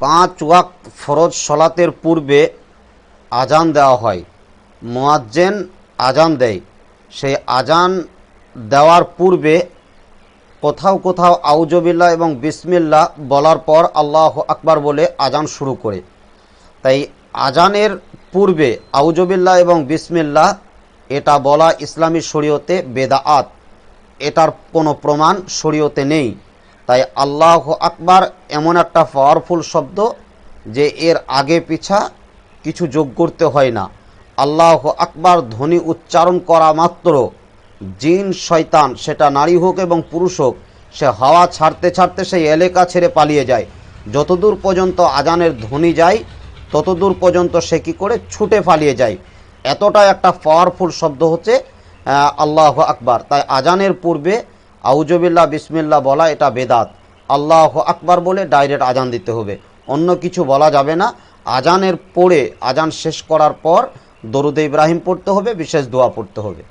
পাঁচ ওয়াক্ত ফরজ সলাতের পূর্বে আজান দেওয়া হয়। মোয়াজ্জেন আজান দেয়। সেই আজান দেওয়ার পূর্বে কোথাও কোথাও আউজবিল্লা এবং বিসমিল্লা বলার পর আল্লাহ আকবার বলে আজান শুরু করে। তাই আজানের পূর্বে আউজবিল্লা এবং বিসমিল্লা এটা বলা ইসলামী শরীয়তে বেদাআত। এটার কোনো প্রমাণ শরীয়তে নেই। তাই আল্লাহ আকবার এমন একটা পাওয়ারফুল শব্দ যে এর আগে পিছা কিছু যোগ করতে হয় না। আল্লাহ আকবার ধ্বনি উচ্চারণ করা মাত্র। জিন, শয়তান, সেটা নারী হোক এবং পুরুষ হোক, সে হাওয়া ছাড়তে ছাড়তে সেই এলাকা ছেড়ে পালিয়ে যায়। যতদূর পর্যন্ত আজানের ধ্বনি যায়, ততদূর পর্যন্ত সে কী করে ছুটে পালিয়ে যায়। এতটা একটা পাওয়ারফুল শব্দ হচ্ছে আল্লাহ আকবার। তাই আজানের পূর্বে আউজবিল্লা বিসমিল্লা বলা এটা বেদাত। আল্লাহ আকবার বলে ডাইরেক্ট আজান দিতে হবে। অন্য কিছু বলা যাবে না। আজানের পরে আজান শেষ করার পর দরুদ ইব্রাহিম পড়তে হবে, বিশেষ দোয়া পড়তে হবে।